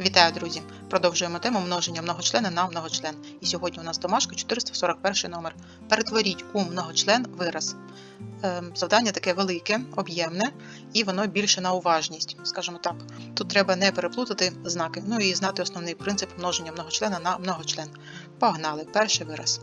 Вітаю, друзі! Продовжуємо тему множення многочлена на многочлен. І сьогодні у нас домашка 441 номер. Перетворіть у многочлен вираз. Ем, Завдання таке велике, об'ємне, і воно більше на уважність, скажімо так. Тут треба не переплутати знаки, ну і знати основний принцип множення многочлена на многочлен. Погнали, перший вираз.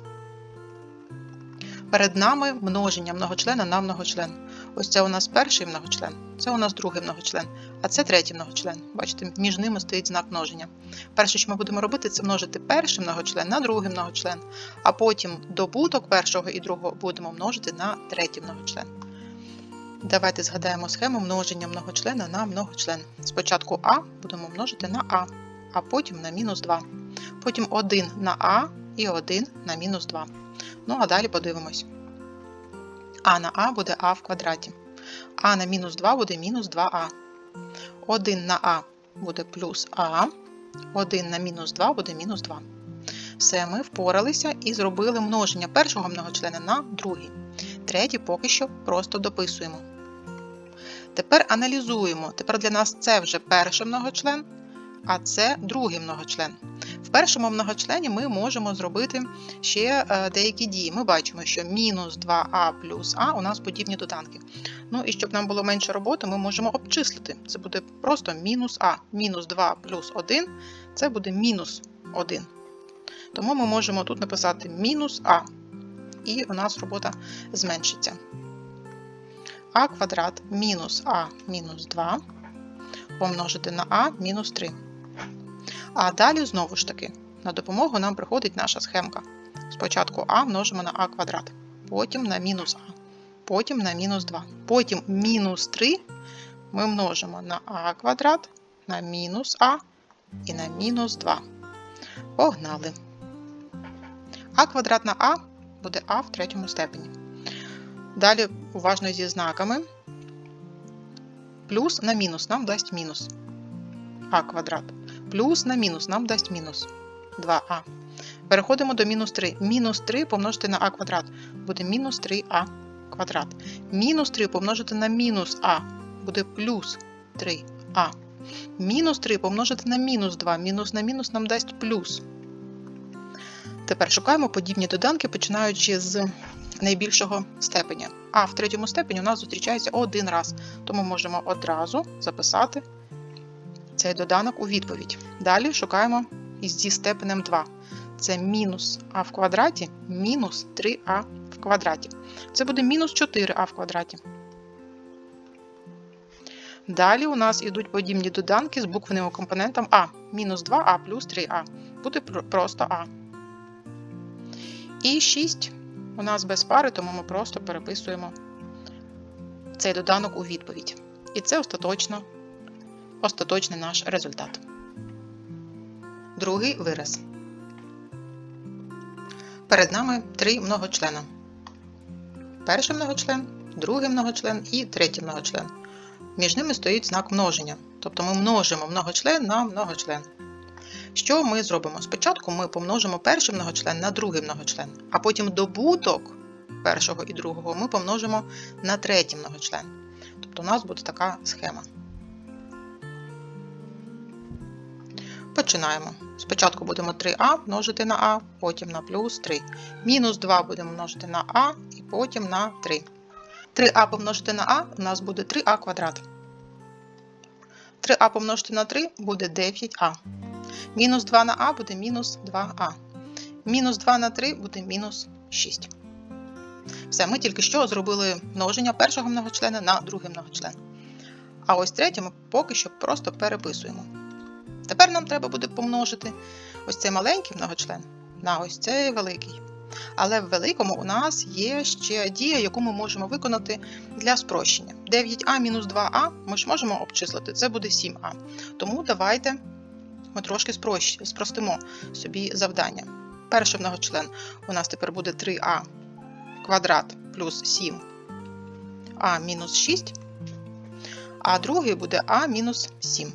Перед нами множення многочлена на многочлен. Ось це у нас перший многочлен, це у нас другий многочлен, а це третій многочлен. Бачите, між ними стоїть знак множення. Перше, що ми будемо робити, це множити перший многочлен на другий многочлен, а потім добуток першого і другого будемо множити на третій многочлен. Давайте згадаємо схему множення многочлена на многочлен. Спочатку А будемо множити на А, а потім на мінус 2. Потім 1 на А і 1 на мінус 2. Ну а далі подивимось. А на А буде А в квадраті. А на мінус 2 буде мінус 2а. 1 на А буде плюс А. 1 на мінус 2 буде мінус 2. Все, ми впоралися і зробили множення першого многочлена на другий. Третій поки що просто дописуємо. Тепер аналізуємо. Тепер для нас це вже перший многочлен, а це другий многочлен. В першому многочлені ми можемо зробити ще е, деякі дії. Ми бачимо, що мінус 2а плюс а у нас подібні доданки. Ну і щоб нам було менше роботи, ми можемо обчислити. Це буде просто мінус а. Мінус 2 плюс 1 це буде мінус 1. Тому ми можемо тут написати мінус а. І у нас робота зменшиться. а квадрат мінус а мінус 2 помножити на а мінус 3. А далі, знову ж таки, на допомогу нам приходить наша схемка. Спочатку а множимо на а квадрат, потім на мінус а, потім на мінус 2. Потім мінус 3 ми множимо на а квадрат, на мінус а і на мінус 2. Погнали. А квадрат на а буде а в третьому степені. Далі уважно зі знаками. Плюс на мінус нам дасть мінус а квадрат. Плюс на мінус нам дасть мінус 2а. Переходимо до мінус 3. Мінус 3 помножити на а квадрат буде мінус 3а квадрат. Мінус 3 помножити на мінус а буде плюс 3а. Мінус 3 помножити на мінус 2. Мінус на мінус нам дасть плюс. Тепер шукаємо подібні доданки, починаючи з найбільшого степеня. А в третьому степені у нас зустрічається один раз, тому можемо одразу записати цей доданок у відповідь. Далі шукаємо зі степенем 2. Це мінус а в квадраті мінус 3а в квадраті. Це буде мінус 4а в квадраті. Далі у нас йдуть подібні доданки з буквеним компонентом А. Мінус 2а плюс 3а. Буде просто А. І 6 у нас без пари, тому ми просто переписуємо цей доданок у відповідь. І це остаточно остаточний наш результат. Другий вираз. Перед нами три многочлена. Перший многочлен, другий многочлен і третій многочлен. Між ними стоїть знак множення. Тобто ми множимо многочлен на многочлен. Що ми зробимо? Спочатку ми помножимо перший многочлен на другий многочлен, а потім добуток першого і другого ми помножимо на третій многочлен. Тобто у нас буде така схема. Починаємо. Спочатку будемо 3а множити на а, потім на плюс 3. Мінус 2 будемо множити на а і потім на 3. 3а помножити на а у нас буде 3а квадрат. 3а помножити на 3 буде 9а. Мінус 2 на а буде мінус 2а. Мінус 2 на 3 буде мінус 6. Все, ми тільки що зробили множення першого многочлена на другий многочлен. А ось третє ми поки що просто переписуємо. Тепер нам треба буде помножити ось цей маленький многочлен на ось цей великий. Але в великому у нас є ще дія, яку ми можемо виконати для спрощення. 9а мінус 2а ми ж можемо обчислити, це буде 7а. Тому давайте ми трошки спростимо собі завдання. Перший многочлен у нас тепер буде 3а квадрат плюс 7а мінус 6, а другий буде а мінус 7.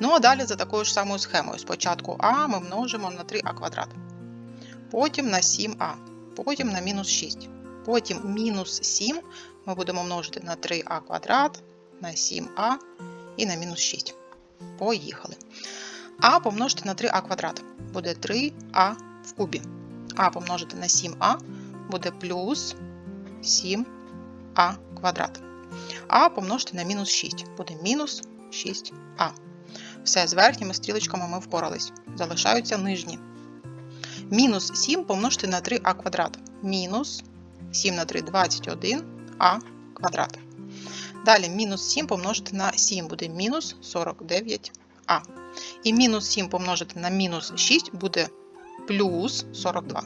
Ну, а далі за такою ж самою схемою. Спочатку а ми множимо на 3а квадрат, потім на 7а, потім на мінус 6. Потім мінус 7 ми будемо множити на 3а квадрат, на 7а і на мінус 6. Поїхали. А помножити на 3а квадрат. Буде 3а в кубі. А помножити на 7а буде плюс 7а квадрат. А помножити на мінус 6 буде мінус 6а. Все, з верхніми стрілочками ми впорались. Залишаються нижні. Мінус 7 помножити на 3а квадрат. Мінус 7 на 3 21а квадрат. Далі мінус 7 помножити на 7 буде мінус 49а. І мінус 7 помножити на мінус 6 буде плюс 42.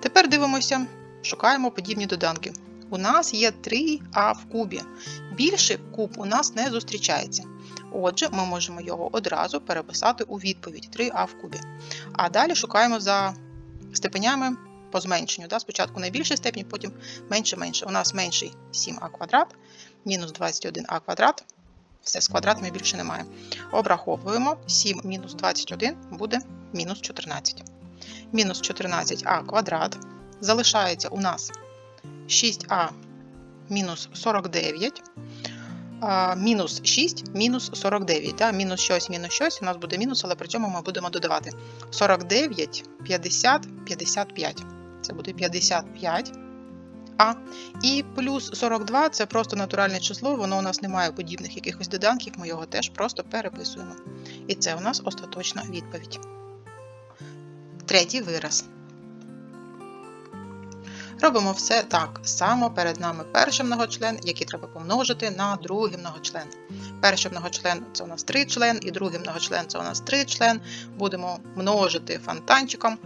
Тепер дивимося, шукаємо подібні доданки. У нас є 3а в кубі. Більше куб у нас не зустрічається. Отже, ми можемо його одразу переписати у відповідь 3а в кубі. А далі шукаємо за степенями по зменшенню. Да? Спочатку найбільший степінь, потім менше-менше. У нас менший 7а квадрат, мінус 21а квадрат. Все, з квадратами більше немає. Обраховуємо 7 мінус 21 буде мінус 14. Мінус 14а квадрат. Залишається у нас 6а мінус 49. Мінус 6 мінус 49. Да? Мінус щось, мінус щось. У нас буде мінус, але при цьому ми будемо додавати 49, 50, 55. Це буде 55. А. І плюс 42 це просто натуральне число, воно у нас не має подібних якихось доданків, ми його теж просто переписуємо. І це у нас остаточна відповідь. Третій вираз. Робимо все так само. Перед нами перший многочлен, який треба помножити на другий многочлен. Перший многочлен це у нас 3 член, і другий многочлен це у нас 3 член. Будемо множити фонтанчиком.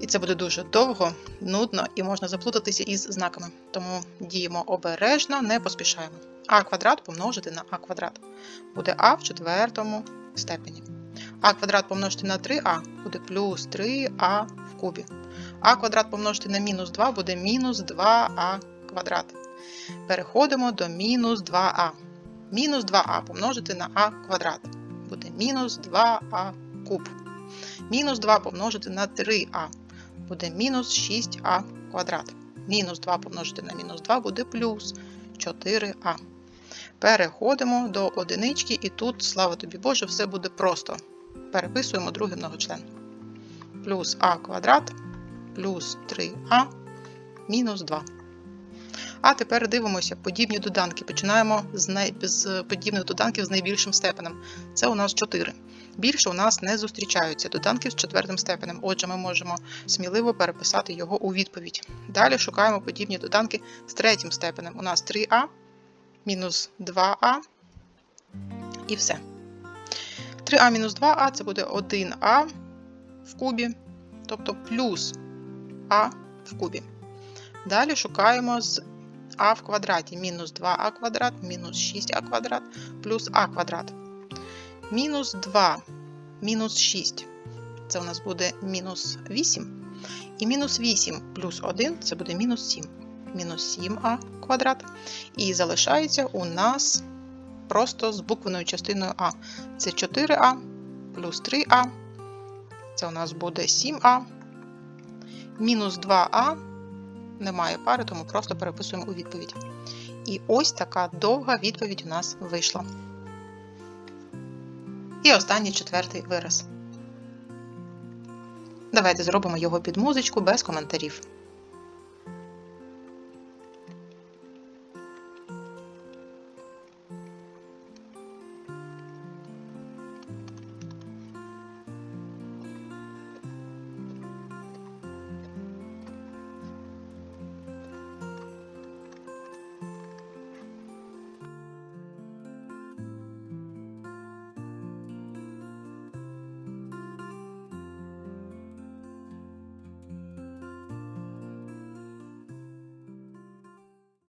І це буде дуже довго, нудно і можна заплутатися із знаками. Тому діємо обережно, не поспішаємо. А квадрат помножити на а квадрат. Буде а в четвертому степені. А квадрат помножити на 3а буде плюс 3а в кубі. А квадрат помножити на мінус 2 буде мінус 2а квадрат. Переходимо до мінус 2а. Мінус 2а помножити на а квадрат. Буде мінус 2а куб. Мінус 2 помножити на 3а буде мінус 6а квадрат. Мінус 2 помножити на мінус 2 буде плюс 4а. Переходимо до одинички, і тут, слава тобі Боже, все буде просто. Переписуємо другий многочлен. Плюс а квадрат плюс 3а мінус 2. А тепер дивимося подібні доданки. Починаємо з, най... з подібних доданків з найбільшим степенем. Це у нас 4. Більше у нас не зустрічаються доданки з четвертим степенем. Отже, ми можемо сміливо переписати його у відповідь. Далі шукаємо подібні доданки з третім степенем. У нас 3а мінус 2а і все. 3а мінус 2а це буде 1а в кубі, тобто плюс а в кубі. Далі шукаємо з а в квадраті мінус 2а квадрат, мінус 6а квадрат, плюс а квадрат. Мінус 2, мінус 6. Це у нас буде мінус 8. І мінус 8 плюс 1 це буде мінус 7. Мінус 7а квадрат. І залишається у нас просто з буквеною частиною А. Це 4а плюс 3а. Це у нас буде 7а. Мінус 2а. Немає пари, тому просто переписуємо у відповідь. І ось така довга відповідь у нас вийшла. І останній четвертий вираз. Давайте зробимо його під музичку без коментарів.